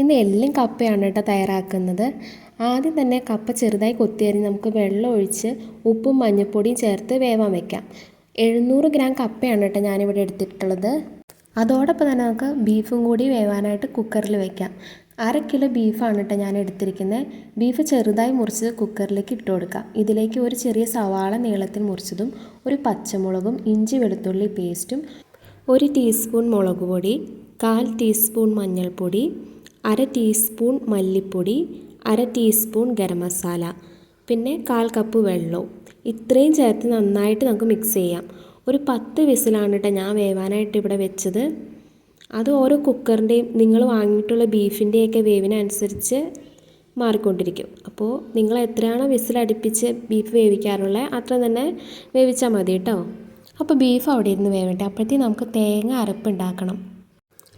ഇന്ന് എല്ലും കപ്പയാണ് കേട്ടോ തയ്യാറാക്കുന്നത്. ആദ്യം തന്നെ കപ്പ ചെറുതായി കൊത്തിയരിഞ്ഞ് നമുക്ക് വെള്ളം ഒഴിച്ച് ഉപ്പും മഞ്ഞൾപ്പൊടിയും ചേർത്ത് വേവാൻ വെക്കാം. എഴുന്നൂറ് ഗ്രാം കപ്പയാണ് കേട്ടോ ഞാനിവിടെ എടുത്തിട്ടുള്ളത്. അതോടൊപ്പം തന്നെ നമുക്ക് ബീഫും കൂടി വേവാനായിട്ട് കുക്കറിൽ വെക്കാം. അര കിലോ ബീഫാണ് കേട്ടോ ഞാൻ എടുത്തിരിക്കുന്നത്. ബീഫ് ചെറുതായി മുറിച്ച് കുക്കറിലേക്ക് ഇട്ട് കൊടുക്കാം. ഇതിലേക്ക് ഒരു ചെറിയ സവാള നീളത്തിൽ മുറിച്ചതും ഒരു പച്ചമുളകും ഇഞ്ചി വെളുത്തുള്ളി പേസ്റ്റും ഒരു ടീസ്പൂൺ മുളക് പൊടി കാൽ ടീസ്പൂൺ മഞ്ഞൾപ്പൊടി അര ടീസ്പൂൺ മല്ലിപ്പൊടി അര ടീസ്പൂൺ ഗരം മസാല പിന്നെ കാൽ കപ്പ് വെള്ളവും ഇത്രയും ചേർത്ത് നന്നായിട്ട് നമുക്ക് മിക്സ് ചെയ്യാം. ഒരു പത്ത് വിസിലാണ് കേട്ടോ ഞാൻ വേവാനായിട്ട് ഇവിടെ വെച്ചത്. അത് ഓരോ കുക്കറിന്റെയും നിങ്ങൾ വാങ്ങിയിട്ടുള്ള ബീഫിന്റെയൊക്കെ വേവിനനുസരിച്ച് മാറിക്കൊണ്ടിരിക്കും. അപ്പോൾ നിങ്ങൾ എത്രയാണോ വിസിലടുപ്പിച്ച് ബീഫ് വേവിക്കാറുള്ളത് അത്ര തന്നെ വേവിച്ചാൽ മതി കേട്ടോ അപ്പോൾ ബീഫ് അവിടെ ഇരുന്ന് വേവട്ടെ. അപ്പോഴത്തേക്ക് നമുക്ക് തേങ്ങ അരപ്പുണ്ടാക്കണം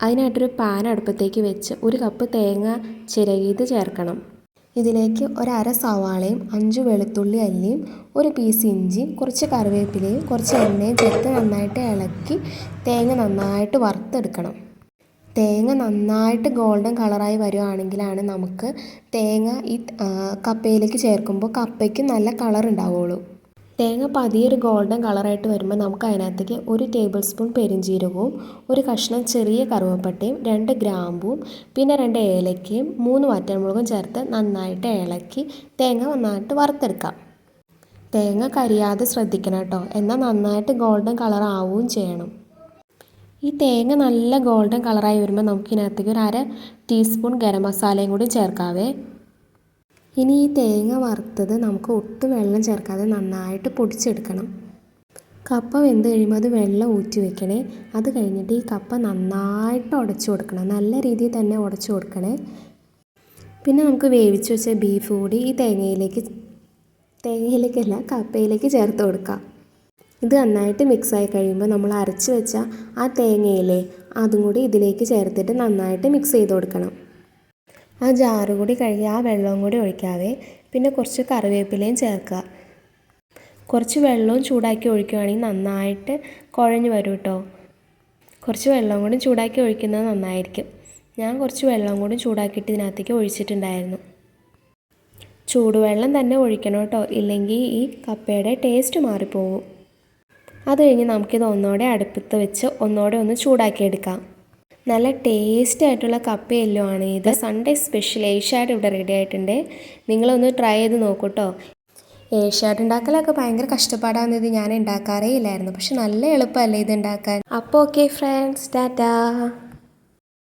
അതിനായിട്ടൊരു പാൻ അടുപ്പത്തേക്ക് വെച്ച് ഒരു കപ്പ് തേങ്ങ ചിരകിയത് ചേർക്കണം. ഇതിലേക്ക് ഒരര സവാളയും അഞ്ച് വെളുത്തുള്ളി അല്ലിയും ഒരു പീസ് ഇഞ്ചി കുറച്ച് കറിവേപ്പിലയും കുറച്ച് എണ്ണയും ചേർത്ത് നന്നായിട്ട് ഇളക്കി തേങ്ങ നന്നായിട്ട് വറുത്തെടുക്കണം. തേങ്ങ നന്നായിട്ട് ഗോൾഡൻ കളറായി വരുവാണെങ്കിലാണ് നമുക്ക് തേങ്ങ ഈ കപ്പയിലേക്ക് ചേർക്കുമ്പോൾ കപ്പയ്ക്ക് നല്ല കളർ ഉണ്ടാവുള്ളൂ തേങ്ങ പതിയെ ഒരു ഗോൾഡൻ കളറായിട്ട് വരുമ്പോൾ നമുക്ക് അതിനകത്തേക്ക് ഒരു ടേബിൾ സ്പൂൺ പെരിഞ്ജീരകവും ഒരു കഷ്ണം ചെറിയ കറുവപ്പട്ടയും രണ്ട് ഗ്രാമ്പും പിന്നെ രണ്ട് ഏലക്കയും മൂന്ന് വറ്റൽമുളകും ചേർത്ത് നന്നായിട്ട് ഇളക്കി തേങ്ങ നന്നായിട്ട് വറുത്തെടുക്കാം. തേങ്ങ കരിയാതെ ശ്രദ്ധിക്കണം കേട്ടോ. എന്നാൽ നന്നായിട്ട് ഗോൾഡൻ കളർ ആവുകയും ചെയ്യണം. ഈ തേങ്ങ നല്ല ഗോൾഡൻ കളറായി വരുമ്പോൾ നമുക്കിതിനകത്തേക്ക് ഒരു അര ടീസ്പൂൺ ഗരം മസാലയും കൂടി ചേർക്കാവേ. ഇനി ഈ തേങ്ങ വറുത്തത് നമുക്ക് ഒട്ടും വെള്ളം ചേർക്കാതെ നന്നായിട്ട് പൊടിച്ചെടുക്കണം. കപ്പ വെന്ത് കഴിയുമ്പോൾ അത് വെള്ളം ഊറ്റി വെക്കണേ. അത് കഴിഞ്ഞിട്ട് ഈ കപ്പ നന്നായിട്ട് ഉടച്ചു കൊടുക്കണം. നല്ല രീതിയിൽ തന്നെ ഉടച്ചു കൊടുക്കണേ. പിന്നെ നമുക്ക് വേവിച്ച് വെച്ച ബീഫ് കൂടി ഈ തേങ്ങയിലേക്ക് തേങ്ങയിലേക്കല്ല കപ്പയിലേക്ക് ചേർത്ത് കൊടുക്കാം. ഇത് നന്നായിട്ട് മിക്സായി കഴിയുമ്പോൾ നമ്മൾ അരച്ച് വെച്ച ആ തേങ്ങയിലെ അതും കൂടി ഇതിലേക്ക് ചേർത്തിട്ട് നന്നായിട്ട് മിക്സ് ചെയ്ത് കൊടുക്കണം. ആ ജാറ് കൂടി കഴുകി ആ വെള്ളവും കൂടി ഒഴിക്കാവേ പിന്നെ കുറച്ച് കറിവേപ്പിലയും ചേർക്കുക. കുറച്ച് വെള്ളവും ചൂടാക്കി ഒഴിക്കുകയാണെങ്കിൽ നന്നായിട്ട് കുഴഞ്ഞു വരും കേട്ടോ കുറച്ച് വെള്ളം കൂടി ചൂടാക്കി ഒഴിക്കുന്നത് നന്നായിരിക്കും. ഞാൻ കുറച്ച് വെള്ളം കൂടി ചൂടാക്കിയിട്ട് ഇതിനകത്തേക്ക് ഒഴിച്ചിട്ടുണ്ടായിരുന്നു. ചൂടുവെള്ളം തന്നെ ഒഴിക്കണം കേട്ടോ ഇല്ലെങ്കിൽ ഈ കപ്പയുടെ ടേസ്റ്റ് മാറിപ്പോവും. അത് കഴിഞ്ഞ് നമുക്കിത് ഒന്നോടെ അടുപ്പത്ത് വെച്ച് ഒന്നോടെ ഒന്ന് ചൂടാക്കിയെടുക്കാം. നല്ല ടേസ്റ്റ് ആയിട്ടുള്ള കപ്പയെല്ലോ ആണ്. ഇത് സൺഡേ സ്പെഷ്യൽ ഏഷ്യാഡ് ഇവിടെ റെഡി ആയിട്ടുണ്ട്. നിങ്ങളൊന്ന് ട്രൈ ചെയ്ത് നോക്കൂട്ടോ. ഏഷ്യാഡ് ഉണ്ടാക്കലൊക്കെ ഭയങ്കര കഷ്ടപ്പാടാന്ന് ഇത് ഞാൻ ഉണ്ടാക്കാറേ ഇല്ലായിരുന്നു. പക്ഷെ നല്ല എളുപ്പമല്ലേ ഇത് ഉണ്ടാക്കാൻ അപ്പോൾ ഓക്കെ ഫ്രണ്ട്സ് ടാറ്റാ.